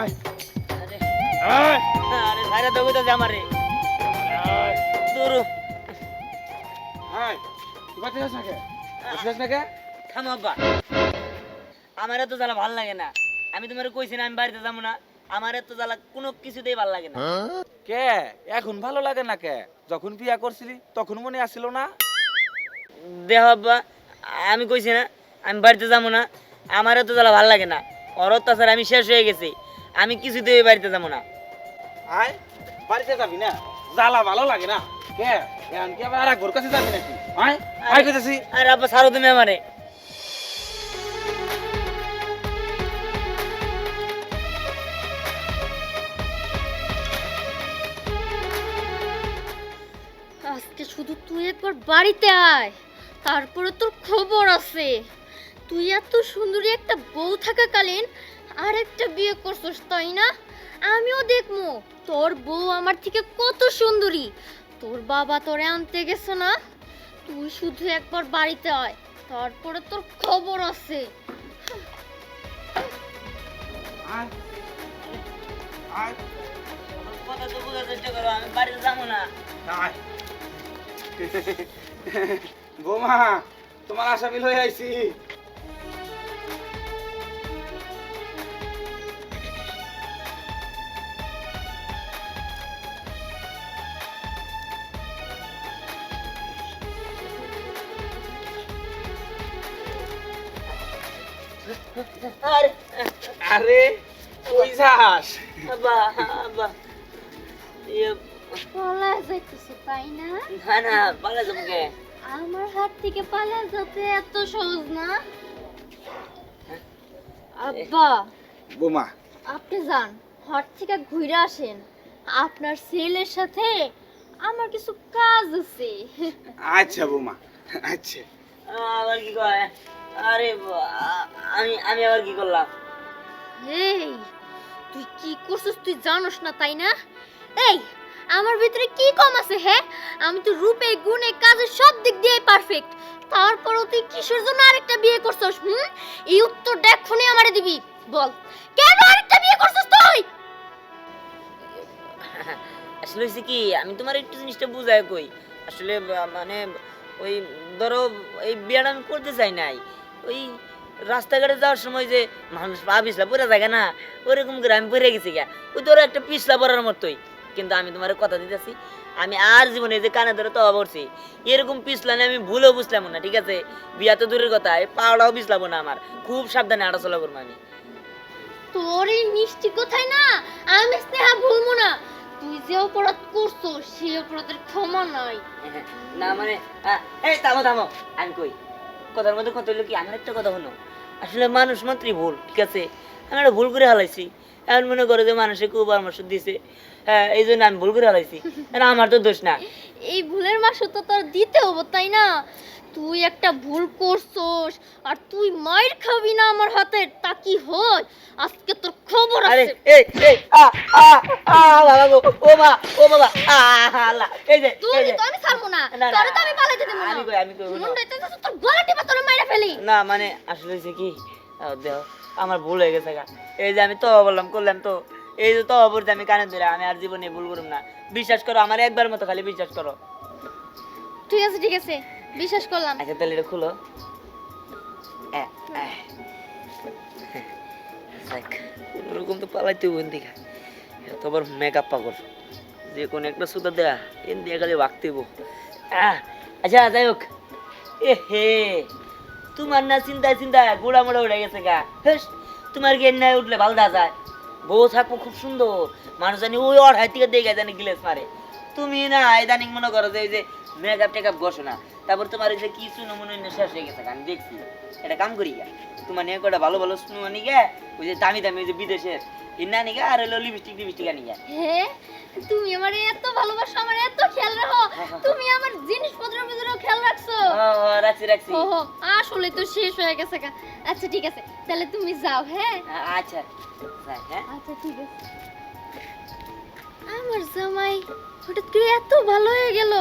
আয়। আয়। আরে ভাইরা তো কইতাছে আয়। দূর। আয়। তুই বাচ্চা যাস না কে? বাচ্চা যাস না কে? থামো আব্বা। আমার এত জ্বালা ভালো লাগে না। আমি তোমার কইছি না আমি বাড়িতে যাব না। আমার এত জ্বালা কোনো কিছুতেই ভালো লাগে না। কে? এখন ভালো লাগে না কে? যখন বিয়া করছিলি তখন মনে আসছিল না? দেহ আব্বা আমি কইছি না আমি বাড়িতে যাব না। আমার এত জ্বালা ভালো লাগে না। ওর অত্যাচার আমি শেষ হয়ে গেছি। আমি কিছুতেই বাড়িতে যাব না। আয় বাড়িতে যাবি না? জ্বালা ভালো লাগে না। কে? এখন কি আবার আর ঘর কাছে যাবি নাকি? আয় আয় কইতাছি। আর আব্বা ছাড়ো তুমি আমারে। আজকে শুধু তুই একবার বাড়িতে আয় তারপরে তোর খবর আছে। তুই এত সুন্দরী একটা বউ থাকাকালীন আর একটা বিয়ে করছিস তাই না? আমিও দেখব। তোর বউ আমার থেকে কত সুন্দরী। তোর বাবা তোরে আনতে গেছে না? তুই শুধু একবার বাড়িতে আয় তারপরে তোর খবর আছে। আয়। আয়। কথা তো বোঝার চেষ্টা করো আমি বাড়িতে যাব না। আয়। বৌমা তোমার আশা মিল হয়ে আইছি। আরে আরে কই যাস। আব্বা আব্বা। ইয়ে, পালা যাইতেছে তাই না? না না পালা যাব আমার হাত থেকে পালা যেতে এত সহজ না? আব্বা বৌমা। আপনি যান হট থেকে ঘুরে আসেন। আপনার ছেলের সাথে আমার কিছু কাজ আছে। আচ্ছা বোমা। আচ্ছা। আবার কি কয়? আরে আমি আমি আবার কি করলাম? এই তুই কি করছিস? তুই জানোস না তাই না? এই আমার ভিতরে কি কম আছে হ্যাঁ? আমি তো রূপে গুণে কাজে সব দিক দিয়ে পারফেক্ট তারপরও তুই কিসের জন্য আরেকটা বিয়ে করছিস হুম? এই উত্তরটা এক্ষুনি আমারে দিবি। বল কেন আরেকটা বিয়ে করছিস তুই? আসলে হয়েছে কি আমি তোমার একটু জিনিসটা বুঝাই কই। আসলে মানে ওই ধরো এই বিয়েটা আমি করতে চাই নাই। ওই রাস্তাঘাটে যাওয়ার সময় যে মানুষ পা পিছলা পরে থাকে না ওরকম করে আমি পরে গেছি গা ওই তোর একটা পিছলা পড়ার মতোই। কিন্তু আমি তোমার কথা দিতেছি আমি আর জীবনে যে কানে ধরে তবা পড়ছি এরকম পিছলানে আমি ভুলেও বুঝলাম না ঠিক আছে? বিয়া তো দূরের কথা এই পাওয়াটাও পিছলাবো না আমার। খুব সাবধানে হাঁটাচলা করব আমি। তোর এই মিষ্টি কোথায় না আমি স্নেহা ভুলবো না। তুই যে অপরাধ করছ সেই অপরাধের ক্ষমা নাই। না মানে এই থামো থামো আমি কই? কথার মধ্যে কথা হলো কি? আমার একটা কথা হলো আসলে মানুষ মাত্রই ভুল, ঠিক আছে? আমি একটা ভুল করে হালাইছি। এমন মনে করে যে মানুষে খুব পরামর্শ দিছে। হ্যাঁ এই জন্য আমি ভুল করে হালাইছি। আমার তো দোষ না। এই ভুলের মাসে তো তোর দিতে হব, তাই না? তুই একটা ভুল করছস, আর তুই মায়ের খাবি না আমার হাতে, তা কি হয়? আজকে তোর আরে এই এই আ আ আ বাবা গো ও মা ও বাবা আ এই যে তুই তো আমি ছাড়বো না। তোরে তো আমি পালাইতে দেবো না। আমি কই আমি কই যাচ্ছিস, তোর গলা টিপে তোরে মাইরা ফেলি। না মানে আসলে কি আমার ভুল হয়ে গেছে গা। এই যে আমি তো বললাম করলাম তো। এই যে তো বলতে আমি কানে ধরে আমি আর জীবনে ভুল করুম না। বিশ্বাস করো আমার একবার মতো খালি বিশ্বাস করো। ঠিক আছে ঠিক আছে বিশ্বাস করলাম। আচ্ছা তাহলে এটা খুলো। আহ, আহ। কোনোরকম তো পালাইতে বোন দিঘা এতবার মেকআপ পাগল। যে কোনো একটা সুতা দেয়া এন দিয়ে খালি বাগতেইব আচ্ছা যাই হোক। এ হে তোমার না চিন্তায় চিন্তায় গোড়া মোড়া উঠে গেছে গা। হেস, তোমার এর নাই উঠলে ভালো দেখা যায়। বউ থাকব খুব সুন্দর। মানুষ জানি ওই অড়াই থেকে দেখে জানি গিলেস মারে। তুমি না ইদানিং মনে করো যে যে মেকআপ টেকআপ বসো না তারপর তোমার এই যে কি মনে শেষ হয়ে গেছে আমি দেখছি। এটা কাম করি গা। তোমার নিয়ে কটা ভালো ভালো শুনো আনি গে ওই যে দামি দামি ওই যে বিদেশের ইন্না আনি গে আর হলো লিপস্টিক লিপস্টিক আনি গে। হে তুমি আমার এত ভালোবাসো আমার এত খেয়াল রাখো। তুমি আমার জিনিসপত্রের ভিতরেও খেয়াল রাখছো। রাখছি রাখছি। আসলে তো শেষ হয়ে গেছে। আচ্ছা ঠিক আছে তাহলে তুমি যাও হ্যাঁ? আচ্ছা হ্যাঁ। আচ্ছা ঠিক আছে। আমার জামাই হঠাৎ করে এত ভালো হয়ে গেল।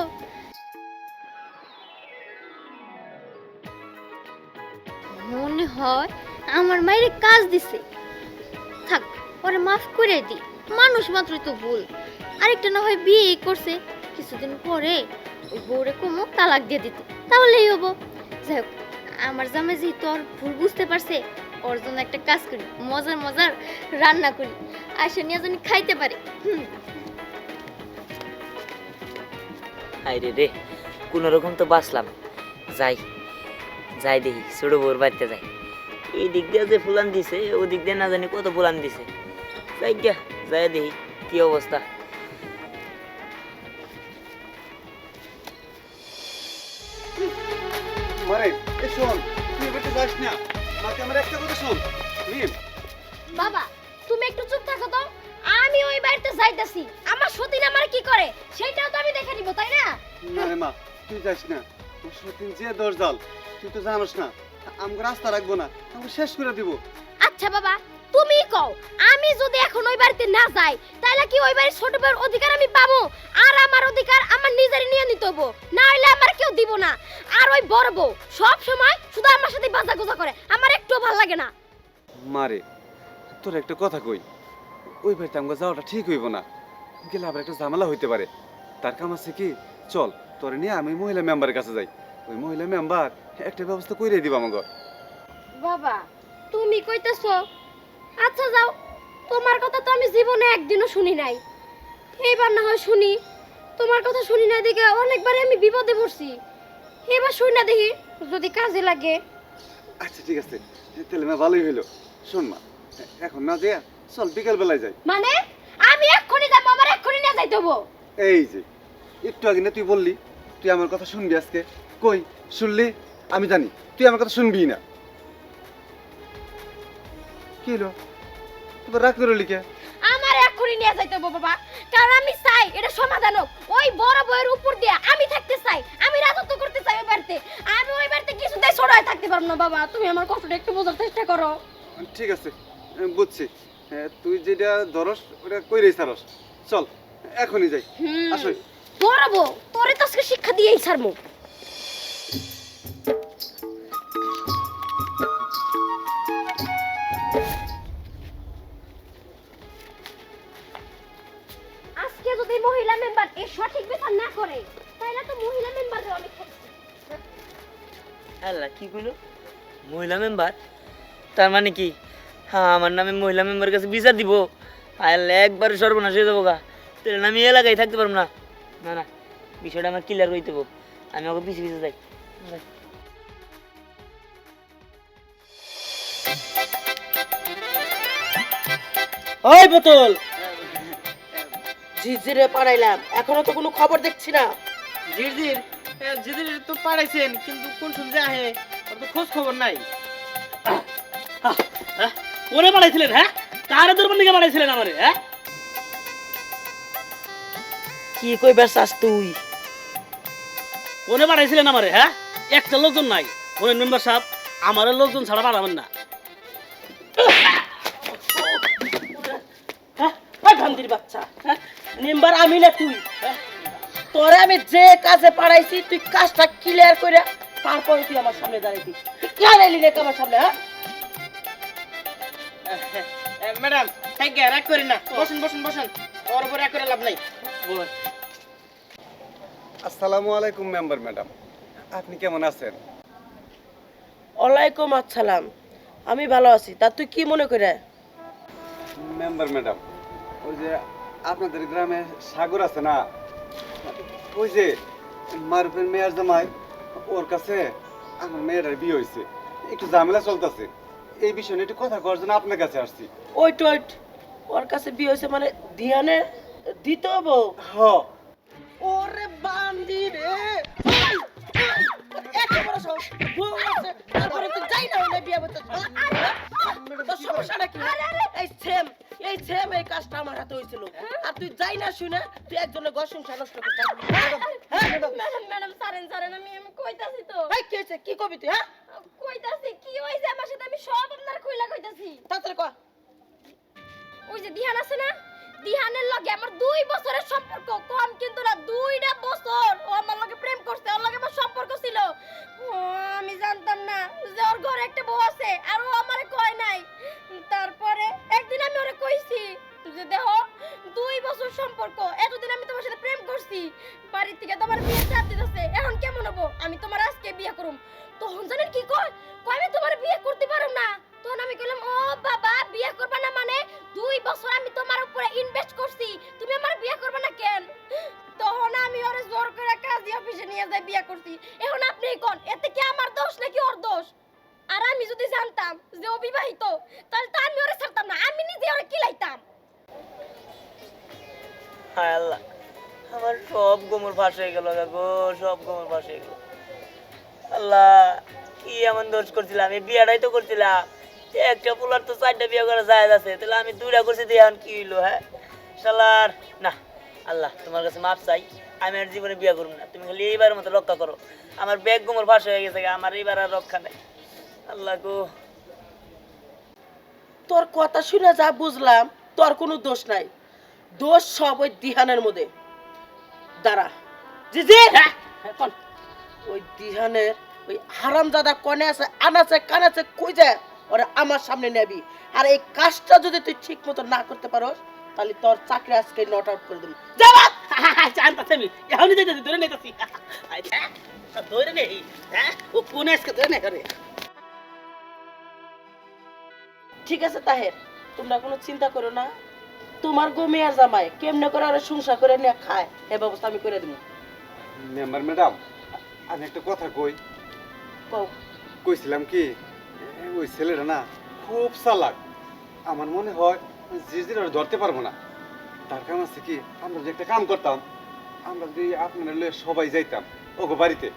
মনে হয় আমার মায়ের কাজ দিছে। থাক, ওরে মাফ করে দি। মানুষ মাত্রই তো ভুল। আরেকটা না হয় বিয়ে করছে, কিছুদিন পরে ওই বউরে কমো তালাক দিয়ে দিতে। তাহলেই হব। যাই হোক, আমার জামাই যেহেতু ওর ভুল বুঝতে পারছে, ওর জন্য একটা কাজ করি, মজার মজার রান্না করি। আসে নিয়ে জানি খাইতে পারে। আরে রে, কোনো রকম তো বাঁচলাম। যাই যাই দেখি ছোট বউর বাড়িতে যাই। এই দিক দিয়ে যে ফুলান দিছে ও দিক দিয়ে না জানি কত ফুলান দিছে। যাই গিয়া যাই দেখি কি অবস্থা। মারে এ শোন তুই এবার যাস না। মাকে আমার একটা কথা শোন রিম বাবা তুমি একটু চুপ থাকো তো। আমি ওই বাড়িতে যাইতাছি। আমার সতীন আমার কি করে? সেটাও তো আমি দেখে নিব তাই না? না রে মা তুই যাস না। তোর সতীন যে দরজাল তুই তো জানোস না আমাকে রাস্তা রাখব না আমাকে শেষ করে দিব। আচ্ছা বাবা তুমি কও আমি যদি এখন ওই বাড়িতে না যাই তাহলে কি ওই বাড়ির ছোট বউর অধিকার আমি পাবো? আর আমার অধিকার আমার নিজেরই নিয়ে নিতে হব না হলে আমার কেউ দিব না। আর ওই বড় বউ সব সময় শুধু আমার সাথে বাজা গোজা করে আমার একটু ভালো লাগে না। মারে তোর একটা কথা কই ওই বাড়িতে আমাকে যাওয়াটা ঠিক হইব না গেলে আবার একটা ঝামেলা হইতে পারে। তার কাম আছে কি চল তোরে নিয়ে আমি মহিলা মেম্বারের কাছে যাই। ওই মহিলা মেম্বার একটা ব্যবস্থা করে দিব আমাকে বাবা তুমি কইতেছো? আচ্ছা যাও তোমার কথা তো আমি জীবনে একদিনও শুনি নাই। এইবার না হয় শুনি তোমার কথা শুনি না দেখে অনেকবার আমি বিপদে পড়ছি। এবার শুনি না দেখি যদি কাজে লাগে। আচ্ছা ঠিক আছে তাহলে মা ভালোই হইল। শোন মা এখন না দেয়া চল বিকেল বেলায় যাই। মানে? আমি এক্ষুনি যাব আমার এক্ষুনি নিয়ে যাইতে হব। এই যে একটু আগে না তুই বললি তুই আমার কথা শুনবি আজকে। কই শুনলি? আমি জানি তুই আমার কথা শুনবি না। কি হলো? তোর রাগ করে লিখে আমার এক্ষুনি নিয়ে যাইতে হব বাবা। কারণ আমি চাই এটা সমাধান হোক। ওই বড় বইয়ের উপর দিয়ে আমি থাকতে চাই। আমি রাজত্ব করতে চাই ওই বাড়িতে। আমি ওই বাড়িতে কিছুতেই হয়ে থাকতে পারব না বাবা। তুমি আমার কষ্টটা একটু বোঝার চেষ্টা করো। ঠিক আছে বুঝছি। তুই যেটা ধরস ওটা কইরেই সারস চল এখনই যাই। আসো। বড় বউ তোরে তো আজকে শিক্ষা দিয়েই ছাড়বো। মহিলা মেম্বার এর সঠিক বিচার না করে তাহলে তো মহিলা মেম্বারের অনেক ক্ষতি। আল্লাহ কি কইলো মহিলা মেম্বার? তার মানে কি? হ্যাঁ আমার নামে মহিলা মেম্বার কাছে বিচার দিব। আল্লাহ একবারে সর্বনাশ হয়ে যাব গা। তাহলে না আমি এলাকায় থাকতে পারব না। না না বিষয়টা আমার ক্লিয়ার হইতে হব। আমি ওকে পিছিয়ে পিছিয়ে যাই। ওই বোতল! ঝিঝিরে পাঠাইলাম এখনও তো কোনো খবর দেখছি না। জিরজির জিরজির তো পাঠাইছেন কিন্তু কোন শুনতে আহে? ওর তো খোঁজ খবর নাই। ওরে পাঠাইছিলেন হ্যাঁ? কারে তোর বন্ধুকে পাঠাইছিলেন আমারে হ্যাঁ? কি কইবার চাস তুই? কোনে পাঠাইছিলেন আমারে হ্যাঁ? একটা লোকজন নাই। ওরে মেম্বার সাহেব আমার লোকজন ছাড়া পাঠাবেন না। মেম্বার আমি না তুই হ্যাঁ? তোরে আমি যে কাজে পাঠাইছি তুই কাজটা ক্লিয়ার করে তারপরে তুই আমার সামনে দাঁড়াইতি তুই কেন এলি রে আমার সামনে হ্যাঁ? ম্যাডাম থ্যাংক ইউ রাগ করেন না। বসুন বসুন বসুন। ওর উপর রাগ করে লাভ নাই। বল। আসসালামু আলাইকুম মেম্বার ম্যাডাম। আপনি কেমন আছেন? ওয়ালাইকুম আসসালাম। আমি ভালো আছি। তা তুই কি মনে করে? মেম্বার ম্যাডাম ওই যে আপনাদের গ্রামে সাগর আছে না? ওই যে মারুফের মেয়ের জামাই ওর কাছে আমার মেয়েটার বিয়ে হয়েছে। একটু ঝামেলা চলতেছে। এই বিষয়ে নিয়ে একটু কথা করার জন্য আপনার কাছে আসছি। Wait wait. ওর কাছে বিয়ে হয়েছে মানে ধিয়ানে দিতে হব হ। ওরে বান্দি রে! একেবারে সব বউ আছে, তারপরে তুই যাই না হলে বিয়ে করতে। তোর সমস্যাটা কি এই সেম এই সেম এই কাজটা আমার হাতে হয়েছিল। আর তুই যাই না শুনে তুই একজনের ঘর সংসার নষ্ট করছিস হ্যাঁ ম্যাডাম ম্যাডাম সারেন সারেন আমি আমি কইতাছি তো। এই কি হয়েছে? কি কবি তুই হ্যাঁ? কইতাছি কি হইছে আমার সাথে আমি সব আপনার কইলা কইতাছি। তাড়াতাড়ি কর ওই যে দিহান আছে না? দিহানের লগে আমার দুই বছরের সম্পর্ক, কম কিন্তু না, দুইটা বছর। ও আমার লগে প্রেম করছে, ওর লগে আমার সম্পর্ক ছিল। আমি জানতাম না যে ওর ঘরে একটা বউ আছে, আর ও আমারে কয় নাই। তারপরে একদিন আমি ওরে কইছি, যে দেহ দুই বছর সম্পর্ক, এতদিন আমি তোমার সাথে প্রেম করছি, বাড়ির থেকে তোমার বিয়ে চাপ দিতেছে, এখন কেমন হব? আমি তোমার আজকে বিয়ে করুম। তখন জানেন কি কয়? কয় আমি তোমার বিয়ে করতে পারুম না? তখন আমি কইলাম, ও বাবা, বিয়ে করবা না মানে? দুই বছর আমি তোমার উপরে ইনভেস্ট করছি। তুমি আমার বিয়ে করবে না কেন? তখন আমি ওরে জোর করে কাজী অফিসে নিয়ে যাই বিয়ে করছি। এখন আপনি কোন? এতে কি আমার দোষ নাকি ওর দোষ? আর আমি যদি জানতাম যে ও বিবাহিত তাহলে তো আমি ওরে ছাড়তাম না। আমি নিজে ওরে কিলাইতাম হায় আল্লাহ, আমার সব গোমর ফাঁস গেল গো, সব গোমর ফাঁস গেল। আল্লাহ, কি এমন দোষ করছিলাম? আমি বিয়েটাই তো করছিলাম। একটা পোলার তো চারটা বিয়ে করা যায় আছে। তাহলে আমি দুইটা করছি দিয়ে এখন কি হইল হ্যাঁ? না, আল্লাহ, তোমার কাছে মাপ চাই। আমি আর জীবনে বিয়ে না। তুমি খালি মতো রক্ষা করো। আমার ব্যাগ ফাঁস হয়ে গেছে আমার এইবার আর রক্ষা নেই। আল্লাহ গো। তোর কথা শুনে যা বুঝলাম, তোর কোনো দোষ নাই। দোষ সব ওই দিহানের মধ্যে। দাঁড়া। জি জি ওই দিহানের, ওই হারামজাদা কনে আছে, আনাছে, কানাছে, কই যায়? ওরা আমার সামনে নেবি। আর এই কাজটা যদি তুই ঠিক মতো না করতে পারোস তাহলে তোর চাকরি আজকে নট আউট করে দিবি। যাবা জানতাছি আমি এখনই যেতে ধরে নিতেছি ধরে নেই হ্যাঁ? ও কোন আজকে ধরে নেই করে ঠিক আছে তাহের তোমরা কোনো চিন্তা করো না। তোমার গো মেয়ের জামাই কেমনে করে ওরা সংসার করে নিয়ে খায় এই ব্যবস্থা আমি করে দিব। মেম্বার ম্যাডাম আমি একটা কথা কই। কইছিলাম কি এ, ওই ছেলেটা না খুব চালাক। আমার মনে হয় জিজির ওরা ধরতে পারব না। তার কারণ আছে কি, আমরা যে একটা কাম করতাম, আমরা যদি আপনার লয়ে সবাই যাইতাম ওগো বাড়িতে।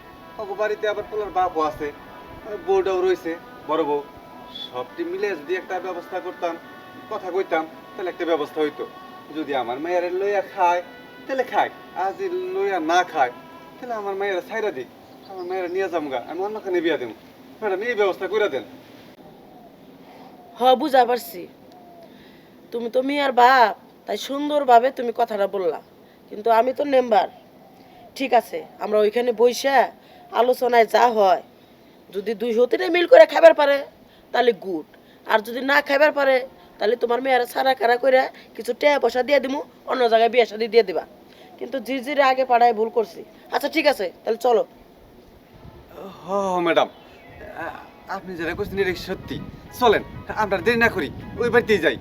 ওগো বাড়িতে আবার পোলার বাপও আছে বউটাও রয়েছে, বড় বউ। সবটি মিলে যদি একটা ব্যবস্থা করতাম, কথা কইতাম, তাহলে একটা ব্যবস্থা হইতো। যদি আমার মেয়ের লইয়া খায়, তাহলে খায়। আর যদি লইয়া না খায়, তাহলে আমার মেয়েরা ছাইরা দিক। আমার মেয়েরা নিয়ে যাব গা আমি অন্যখানে বিয়া দেবো ম্যাডাম এই ব্যবস্থা করে দেন। হ বুঝা পারছি। তুমি তো মেয়ের বাপ তাই সুন্দরভাবে তুমি কথাটা বললা। কিন্তু আমি তো মেম্বার। ঠিক আছে আমরা ওইখানে বইসা আলোচনায় যা হয় যদি দুই হতিনে মিল করে খাবার পারে তাহলে গুড। আর যদি না খাবার পারে তাহলে তোমার মেয়ের সারা কারা করে কিছু টাকা পয়সা দিয়ে দিমু অন্য জায়গায় বিয়ে শাদি দিয়ে দিবা। কিন্তু জিজিরে আগে পাড়ায় ভুল করছি। আচ্ছা ঠিক আছে তাহলে চলো। হ ম্যাডাম। আপনি যারা করছেন এটা সত্যি। চলেন আমরা দেরি না করি ওই বাড়িতেই যাই।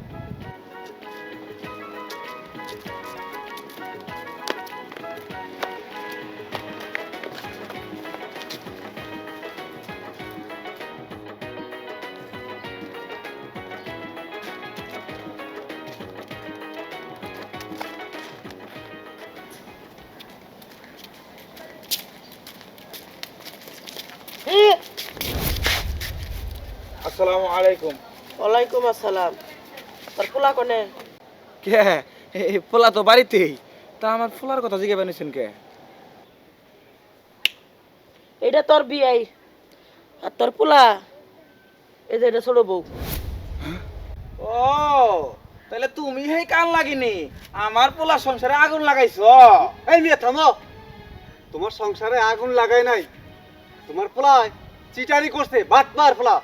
আসসালামু আলাইকুম। ওয়ালাইকুম আসসালাম। তোর পোলা কনে? কে? এই পোলা তো বাড়িতেই। তা আমার ফুলার কথা জিজ্ঞে বানিয়েছেন কে? এটা তোর বিয়াই। আর তোর পোলা? এই যে এটা ছোট বউ। ও তাহলে তুমি সেই কান লাগিনি? আমার পোলা সংসারে আগুন লাগাইছ। এই মেয়ে থামো। তোমার সংসারে আগুন লাগাই নাই। তোমার পোলায় চিটারি করছে বাটবার পোলা।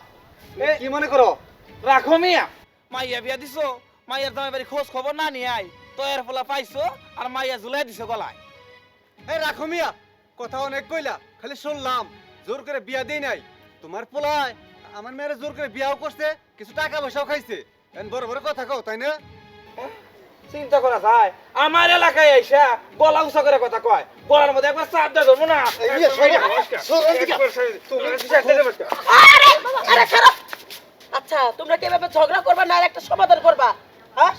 কি মনে করো? রাখো মিয়া। মাইয়া বিয়া দিছো? মাইয়ার তোমার বাড়ি খোঁজ খবর না নিয়ে আই তো এর ফলা পাইছো আর মাইয়া ঝুলাই দিছো গলায়। এই রাখো মিয়া। কথা অনেক কইলা খালি শুনলাম। জোর করে বিয়া দেই নাই। তোমার পোলায় আমার মেয়েরা জোর করে বিয়াও করছে কিছু টাকা পয়সাও খাইছে। বড় বড় কথা কও তাই না? চিন্তা করা যায়। আমার এলাকায় আইসা গলা উঁচা করে কথা কয়। গলার মধ্যে একবার চাপ দিয়ে ধরবো না। আচ্ছা তোমরা কি এভাবে ঝগড়া করবা না আর একটা সমাধান করবা? হ্যাঁ?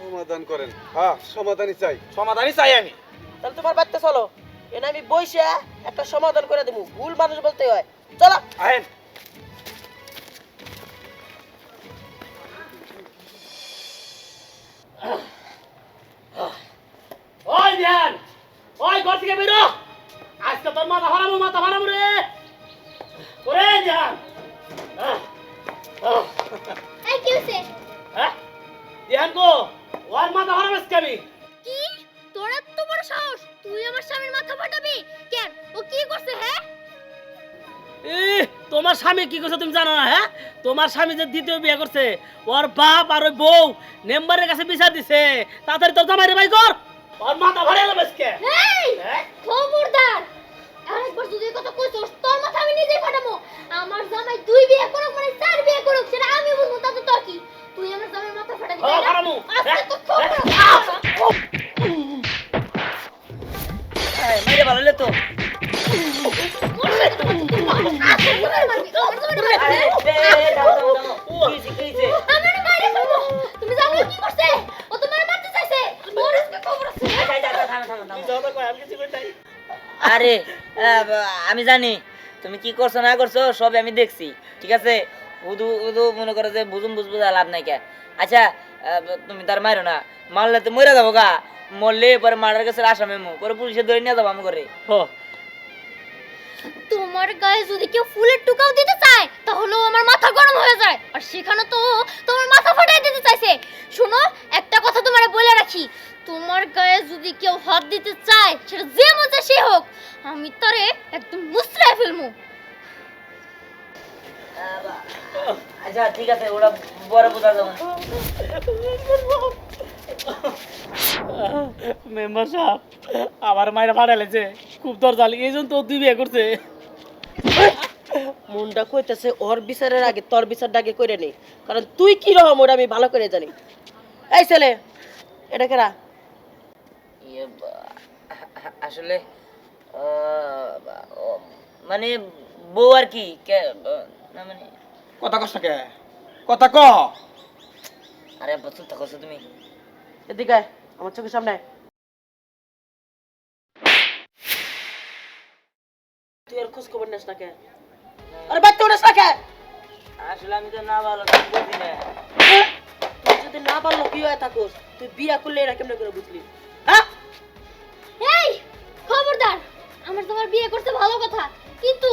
সমাধান করেন। হ্যাঁ সমাধানই চাই। সমাধানই চাই আমি। তাহলে তোমার বাড়িতে চলো। এনে আমি বইসা একটা সমাধান করে দেবো ভুল মানুষ বলতে হয়। চলো। আহেন। ওই ধ্যান ওই ঘর থেকে বেরো। আজকে তোর মাথা হারাবো মাথা হারাবো রে। ওরে ধ্যান এই কি হইছে? হ্যাঁ? ধ্যান গো ওর মাথা আজকে আমি। কি? তোর এত বড় সাহস? তুই আমার স্বামীর মাথা ফাটাবি? কেন? ও কি করছে হ্যাঁ? তোমার স্বামী কি করছে তুমি জানো না হ্যাঁ? তোমার স্বামী যে দ্বিতীয় বিয়ে করছে ওর বাপ আর ওই বউ মেম্বারের কাছে বিচার দিছে। তাড়াতাড়ি তোর জামাই রে ভাই কর। ওর মাথা ভাড়ে এলো বেশকে। এই খবরদার। আরেকবার যদি এই কথা কইছস তোর মাথা আমি নিজেই ফাটামো আমার জামাই দুই বিয়ে করুক মানে চার বিয়ে করুক সেটা আমি বুঝব তাতে তোর কি? তুই আমার জামাই মাথা ফাটাবি হ্যাঁ, তাই না? আজকে তো খবর এই, মেরে ভালো তো? আরে, আমি জানি। তুমি কি করছ না করছ সব আমি দেখছি ঠিক আছে? উদু উদু মনে করো যে বুঝুম বুঝব লাভ নাই কে। আচ্ছা তুমি তার মারো না। মারলে তো মরে যাব গা। মরলে পরে মারার কাছে আসামে মু পরে পুলিশে ধরে নিয়ে যাব আমি করে হো। তোমার গায়ে যদি কেউ ফুলের টুকাও দিতে চায় তাহলে আমার মাথা গরম হয়ে যায়। আর সেখানে তো তোমার মাথা ফাটাই দিতে চাইছে। শোনো একটা কথা তোমারে বলে রাখি। তোমার গায়ে যদি কেউ হাত দিতে চায় সেটা যে মজা সে হোক আমি তারে একদম মুসরায় ফেলমু আচ্ছা ঠিক আছে ওরা বড় বোঝা যাব মেম্বার সাহেব আমার মায়ের ফাটাইলেছে খুব দরজাল এই জন্য তো দুই বিয়ে করছে। মনটা কইতেছে ওর বিচারের আগে তোর বিচারটা আগে করে নেই কারণ তুই কি রকম ওটা আমি ভালো করে জানি। এই ছেলে এটা কেরা? ইয়ে, আসলে মানে বউ আর কি মানে কথা কষ্ট কে? কথা ক। আরে প্রচুর থাকছো তুমি। এদিকে আমার চোখের সামনে তুই আর খোঁজ খবর নিস না কে? আরে না কে? আসলে আমি তো না ভালো বুঝি না। তুই যদি না পারল কি হয়ে থাকোস? তুই বিয়া করলে এরা কেমনে করে বুঝলি? হ্যাঁ? এই খবরদার আমার তোমার বিয়ে করতে ভালো কথা কিন্তু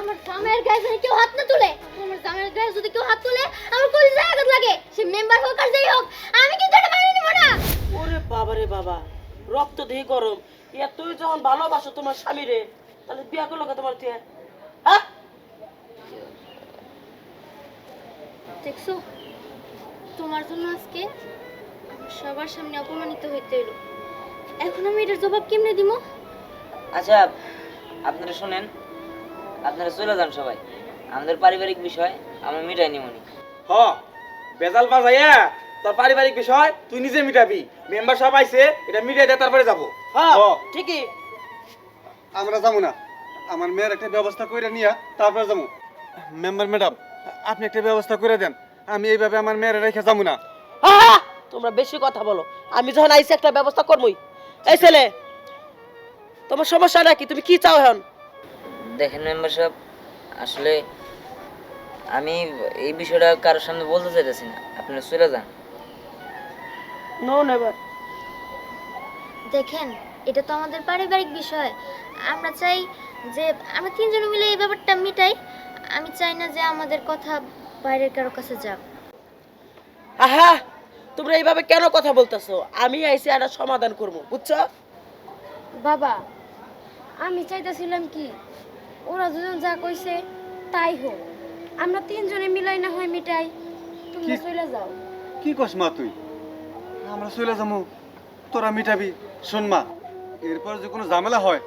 আমার জামাইয়ের গায়ে যদি কেউ হাত না তুলে আমার জামাইয়ের গায়ে যদি কেউ হাত তুলে আমার কলিজায় আঘাত লাগে সে মেম্বার হোক আর যেই হোক আমি কিন্তু না। ওরে বাবা রে বাবা রক্ত দিয়ে গরম। ইয়া তুই যখন ভালোবাসো তোমার স্বামী রে তাহলে বিয়া করল কে তোমার তুই হ্যাঁ? দেখছ? তোমার জন্য আজকে সবার সামনে অপমানিত হইতে হলো এখন আমি এটার জবাব কেমনে দিব? আচ্ছা আপনারা শুনেন আপনারা চলে যান সবাই। আমাদের পারিবারিক বিষয় আমরা মিটাই নিমনি। হ বেজাল বাজাইয়া তোর পারিবারিক বিষয় তুই নিজে মিটাবি। মেম্বার সব আইছে এটা মিটাই দে তারপরে যাব। হ্যাঁ হ। ঠিকই। আমরা যাব না। আমার মেয়ের একটা ব্যবস্থা করে নিয়ে তারপরে যাব। মেম্বার ম্যাডাম আপনি একটা ব্যবস্থা করে দেন। আমি এইভাবে আমার মেয়ের রেখে যাব না। তোমরা বেশি কথা বলো। আমি যখন আইসি একটা ব্যবস্থা করবই এই ছেলে তোমার সমস্যা নাকি তুমি কি চাও এখন? দেখেন মেম্বার সাহেব আসলে আমি এই বিষয়টা কারোর সামনে বলতে চাইতেছি না। আপনারা চলে যান। নো নেভার দেখেন এটা তো আমাদের পারিবারিক বিষয়। আমরা চাই যে আমরা তিনজন মিলে এই ব্যাপারটা মিটাই। আমি চাই না যে আমাদের কথা বাইরের কারও কাছে যাক। আহা! তোমরা এইভাবে কেন কথা বলতেছো? আমি আইসি একটা সমাধান করব বুঝছ? বাবা আমি চাইতেছিলাম কি ওরা দুজন যা কইছে তাই হোক। আমরা তিনজনে মিলাই না হয় মিটাই তোমরা কি? চলে যাও। কি কস মা তুই? আমরা চলে যাব। তোরা মিটাবি শোন মা। এরপর যে কোনো ঝামেলা হয়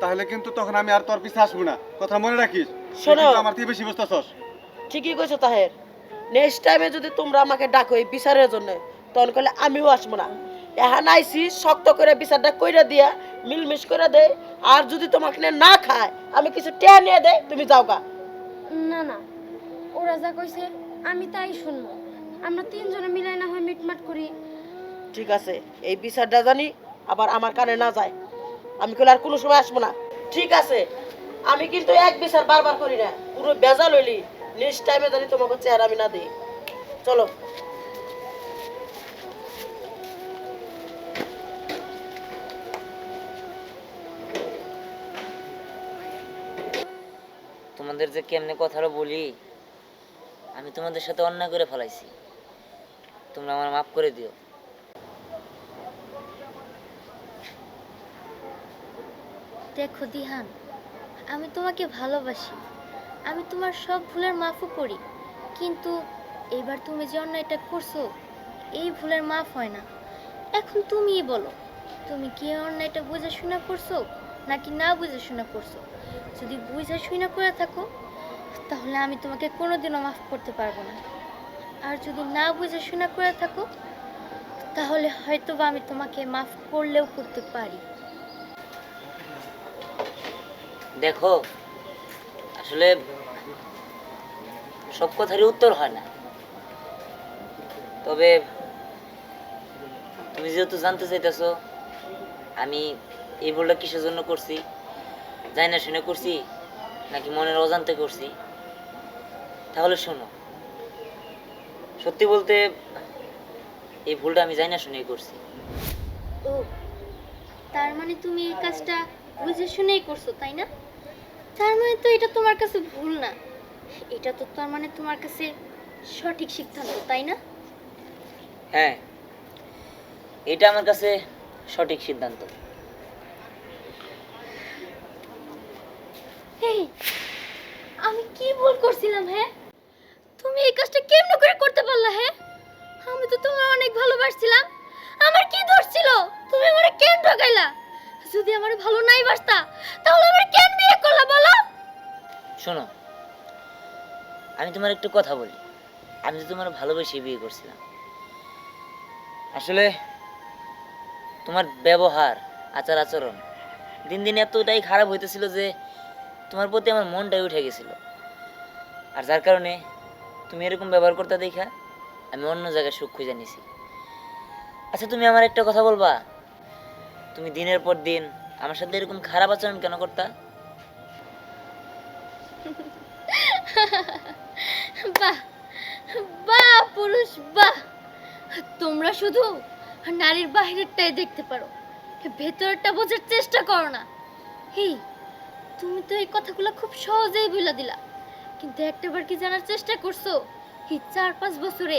তাহলে কিন্তু তখন আমি আর তোর পিছে আসব না। কথা মনে রাখিস? শোনো। আমার থেকে বেশি বুঝতেছস ঠিকই কইছো তাহের। নেক্সট টাইমে যদি তোমরা আমাকে ডাকো এই বিচারের জন্য তখন কলে আমিও আসব না। এখন আইসি শক্ত করে বিচারটা কইরা দিয়া মিলমিশ করে দে। আর যদি তোমাকে না খায় আমি কিছু টেয়া নিয়ে দে তুমি যাও গা। না না। ওরা যা কইছে আমি তাই শুনব। আমরা তিনজনে মিলাই না হয় মিটমাট করি। ঠিক আছে, এই বিচারটা জানি, আবার আমার কানে না যায়। আমি কইলে আর কোনো সময় আসব না। ঠিক আছে, আমি কিন্তু এক বিচার বারবার করি না, পুরো বেজাল হইলি নেক্সট টাইমে জানি তোমাকে চেহারা আমি না দিই। চলো। তোমাদের যে কেমনে কথাটা বলি, আমি তোমাদের সাথে অন্যায় করে ফেলাইছি। তোমরা আমার মাফ করে দিও। দেখো দিহান আমি তোমাকে ভালোবাসি। আমি তোমার সব ভুলের মাফও করি। কিন্তু এবার তুমি যে অন্যায়টা করছ, এই ভুলের মাফ হয় না। এখন তুমিই বলো, তুমি কি অন্যায়টা বুঝে শুনে করছ, নাকি না বুঝে শুনে করছ? যদি বুঝে শুনে করে থাকো, তাহলে আমি তোমাকে কোনোদিনও মাফ করতে পারব না। আর যদি না বুঝে শুনে করে থাকো, তাহলে হয়তো বা আমি তোমাকে মাফ করলেও করতে পারি। দেখো, আসলে সব কথারই উত্তর হয় না। তবে তুমি যেহেতু জানতে চাইতেছো, আমি এই ভুলটা কিসের জন্য করছি, জানি না শুনে করছি, নাকি মনের অজান্তে করছি। তাহলে শোনো, সত্যি বলতে এই ভুলটা আমি জানি না শুনেই করছি। ও, তার মানে তুমি এই কাজটা বুঝে শুনেই করছ, তাই না? তার মানে তো এটা তোমার কাছে ভুল না। এটা তো তার মানে তোমার কাছে সঠিক সিদ্ধান্ত তাই না? হ্যাঁ এটা আমার কাছে সঠিক সিদ্ধান্ত। এই আমি কি ভুল করছিলাম হ্যাঁ? তুমি এই কাজটা কেমন করে করতে পারলা হ্যাঁ? আমি তো তোমার অনেক ভালোবাসছিলাম। আমার কি দোষ ছিল? তুমি আমারে কেন ঠকাইলা? যদি আমার ভালো নাই বাসতা তাহলে আমার কেন বিয়ে করলা বলো? শোনো, আমি তোমার একটু কথা বলি। আমি তো তোমার ভালোবেসে বিয়ে করছিলাম। আসলে তোমার ব্যবহার, আচার আচরণ দিন দিন এতটাই খারাপ হইতেছিল যে তোমার প্রতি আমার মনটাই উঠে গেছিল। আর যার কারণে তুমি এরকম ব্যবহার করতে দেখা, আমি অন্য জায়গায় সুখ খুঁজে নিছি। আচ্ছা তুমি আমার একটা কথা বলবা? তুমি দিনের পর দিন আমার সাথে এরকম খারাপ আচরণ কেন করতা? বাহ বাহ পুরুষ, বাহ। তোমরা শুধু নারীর বাহিরেরটাই দেখতে পারো। ভেতরটা বোঝার চেষ্টা করো না। হেই, তুমি তো এই কথাগুলো খুব সহজেই বলে দিলা। কিন্তু একটাবার কি জানার চেষ্টা করছ? এই চার পাঁচ বছরে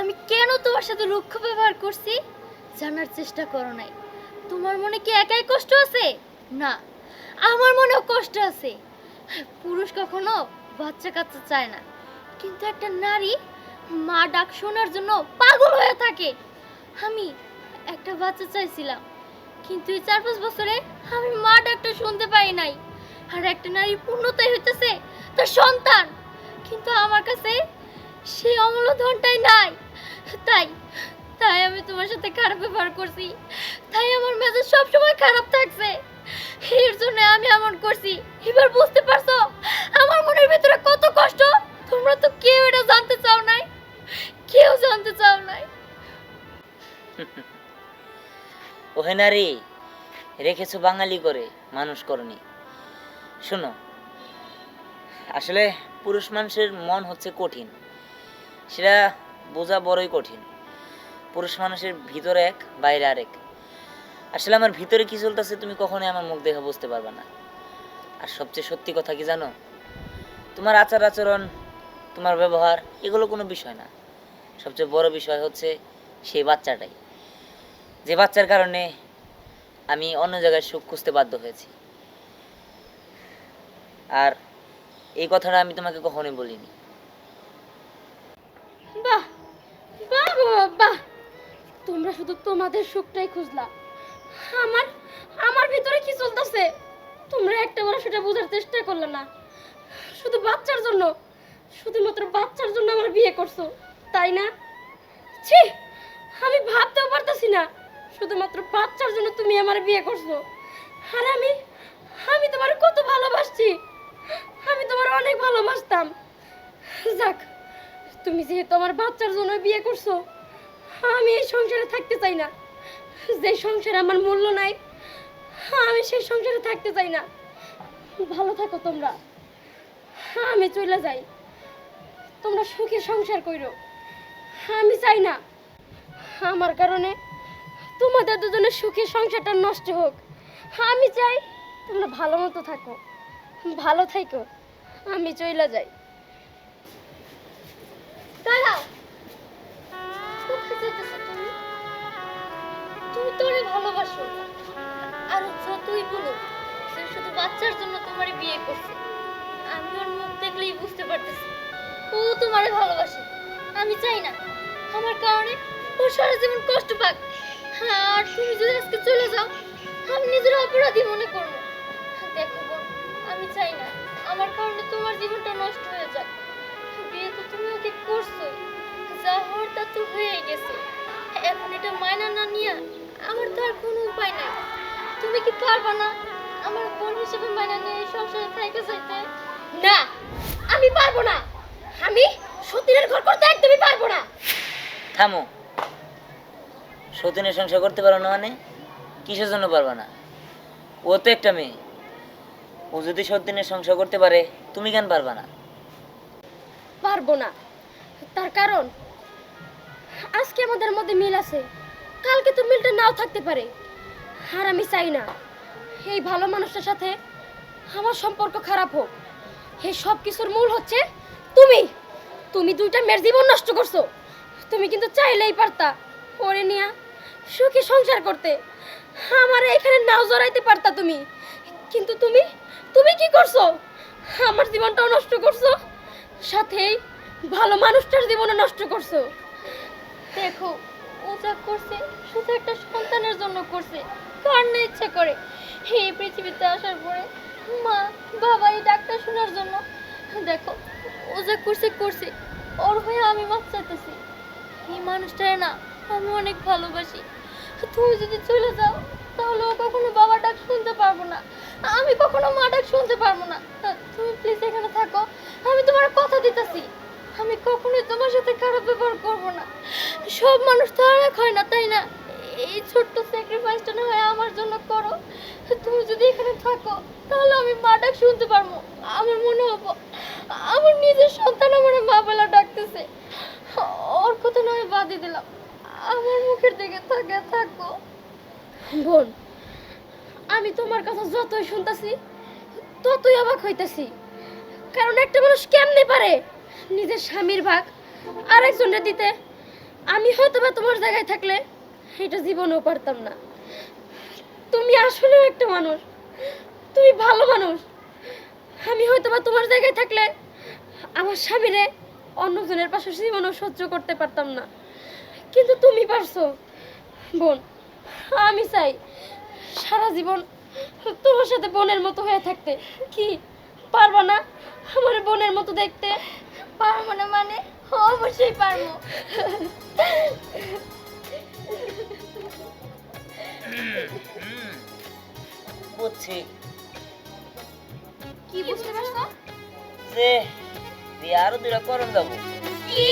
আমি কেন তোমার সাথে রুক্ষ ব্যবহার করছি? জানার চেষ্টা করো নাই। তোমার মনে কি একাই কষ্ট আছে? না, আমার মনেও কষ্ট আছে। পুরুষ কখনো বাচ্চা কাচ্চা চায় না। কিন্তু একটা নারী মা ডাক শোনার জন্য পাগল হয়ে থাকে। আমি একটা বাচ্চা চাইছিলাম, কিন্তু এই চার পাঁচ বছরে আমি মা ডাকটা শুনতে পাই নাই। আর একটা নারী পূর্ণতাই হইতেছে তার সন্তান। কিন্তু আমার কাছে সেই অমূল্য ধনটাই নাই। তাই তাই আমি তোমার সাথে খারাপ ব্যবহার করছি। তাই আমার মেজাজ সবসময় খারাপ থাকছে। এর জন্য আমি এমন করছি। এবার বুঝতে পারছ? আমার মনের ভিতরে কত কষ্ট। তোমরা তো কেউ এটা জানতে চাও নাই। কেউ জানতে চাও নাই। ওহে নারী, রেখেছো বাঙালি করে, মানুষ করনি। শোনো, আসলে পুরুষ মানুষের মন হচ্ছে কঠিন। সেটা বোঝা বড়ই কঠিন। পুরুষ মানুষের ভিতরে এক বাইরে আরেক। আসলে আমার ভিতরে কি চলতেছে তুমি কখনোই আমার মুখ দেখে বুঝতে পারবে না। আর সবচেয়ে সত্যি কথা কি জানো? তোমার আচার আচরণ তোমার ব্যবহার এগুলো কোনো বিষয় না। সবচেয়ে বড় বিষয় হচ্ছে সেই বাচ্চাটাই। যে বাচ্চার কারণে আমি অন্য জায়গায় সুখ খুঁজতে বাধ্য হয়েছি। আর এই কথাটা আমি তোমাকে কখনোই বলিনি। বাহ বাহ বাহ, তোমরা শুধু তোমাদের সুখটাই খুঁজলা। আমার আমার ভিতরে কি চলতেছে? তোমরা একটা বার সেটা বোঝার চেষ্টা করলে না। শুধু বাচ্চার জন্য, শুধুমাত্র বাচ্চার জন্য আমার বিয়ে করছ, তাই না? ছি, আমি ভাবতেও পারতেছি না। শুধুমাত্র বাচ্চার জন্য তুমি আমার বিয়ে করছ। আর আমি আমি তোমার কত ভালোবাসছি। আমি তোমার অনেক ভালোবাসতাম। যাক, তুমি যেহেতু আমার বাচ্চার জন্য বিয়ে করছ আমি এই সংসারে থাকতে চাই না। যে সংসারে আমার মূল্য নাই, আমি সেই সংসারে থাকতে চাই না। ভালো থাকো তোমরা। আমি চলে যাই। তোমরা সুখে সংসার কইরো। আমি চাই না। আমার কারণে তোমাদের দুজনের সুখে সংসারটা নষ্ট হোক। আমি চাই তোমরা ভালো মতো থাকো। ভালো থাকো আমি চলে যাই। দাঁড়াও। কোথায় যেতেছো তুমি? তুমি তোরে ভালোবাসো। আর যতই বলো, সে শুধু বাচ্চার জন্য তোমার বিয়ে করছে। আমি ওর মুখ দেখলেই বুঝতে পারতেছি। ও তোমারে ভালোবাসে। আমি চাই না। আমার কারণে ও সারা জীবন কষ্ট পাক। আর তুমি যদি আজকে চলে যাও, আমি নিজের অপরাধী মনে করব। দেখো আমি চাই না। আমার কারণে তোমার জীবনটা নষ্ট হয়ে যাক। বিয়ে তো তুমি ওকে করছ যা হওয়ার তা তো হয়ে গেছে। এখন এটা মায়না না নিয়ে আমার তো আর কোনো উপায় নাই। তুমি কি পারবা না আমার বোন হিসেবে মায়না নিয়ে সংসারে থেকে যাইতে? না আমি পারব না। আমি সতীনের ঘর করতে একদমই পারব না। থামো। সতীনের সংসার করতে পারো না মানে? কিসের জন্য পারবে না? ও তো একটা মেয়ে। ও যদি সতীনের সংসার করতে পারে তুমি কেন পারবে না? পারব না। তার কারণ আজকে আমাদের মধ্যে মিল আছে। কালকে তো মিলটা নাও থাকতে পারে। আর আমি চাই না এই ভালো মানুষটার সাথে আমার সম্পর্ক খারাপ হোক। এই সব কিছুর মূল হচ্ছে তুমি। তুমি দুইটা মেয়ের জীবন নষ্ট করছ। তুমি কিন্তু চাইলেই পারতা ওরে নিয়া সুখী সংসার করতে। আমার এখানে নাও জড়াইতে পারতা তুমি। কিন্তু তুমি তুমি কি করছ? আমার জীবনটাও নষ্ট করছ। সাথেই ভালো মানুষটার জীবনও নষ্ট করছ। দেখো, ও যা করছে, শুধু একটা সন্তানের জন্য করছে, কার না ইচ্ছে করে? এই পৃথিবীতে আসার পরে মা, বাবা এই ডাক্তার শোনার জন্য। দেখো, ও যা করছে করছে, ওর হয়ে আমি মাপ চাইতেছি। এই মানুষটারে না, আমি অনেক ভালোবাসি। তুমি যদি চলে যাও, তাহলে ও কখনো বাবা ডাক শুনতে পারব না। আমি কখনো মা ডাক শুনতে পারব না। তুমি প্লিজ এখানে থাকো, আমি তোমার কথা দিতেছি। আমি কখনোই তোমার সাথে খারাপ ব্যবহার করব না। সব মানুষ তো আর এক হয় না, তাই না? এই ছোট্ট স্যাক্রিফাইসটা না হয় আমার জন্য করো। তুমি যদি এখানে থাকো, তাহলে আমি মা ডাক শুনতে পারব। আমার মনে হব, আমার নিজের সন্তান আমার মা বেলা ডাকতেছে। ওর কথা নয় বাদই দিলাম। আমার মুখের দিকে থাকে থাকো। বোন, আমি তোমার কথা যতই শুনতেছি, ততই অবাক হইতেছি। কারণ একটা মানুষ কেমনে পারে? নিজের স্বামীর ভাগ আরেকজনের দিতে, আমি হয়তো বা তোমার জায়গায় থাকলে এটা জীবনেও পারতাম না। তুমি আসলেও একটা মানুষ, তুমি ভালো মানুষ। আমি হয়তো বা তোমার জায়গায় থাকলে আমার স্বামীরে অন্যজনের পাশে জীবনও সহ্য করতে পারতাম না। কিন্তু তুমি পারছ। বোন, আমি চাই সারা জীবন তোমার সাথে বোনের মতো হয়ে থাকতে। কি, পারবা না আমার বোনের মতো দেখতে? পারব না মানে? অবশ্যই পারব। বুঝছি। কি বুঝতে পারছ? যে বিয়ে আরও দুটা করণ যাব। কি?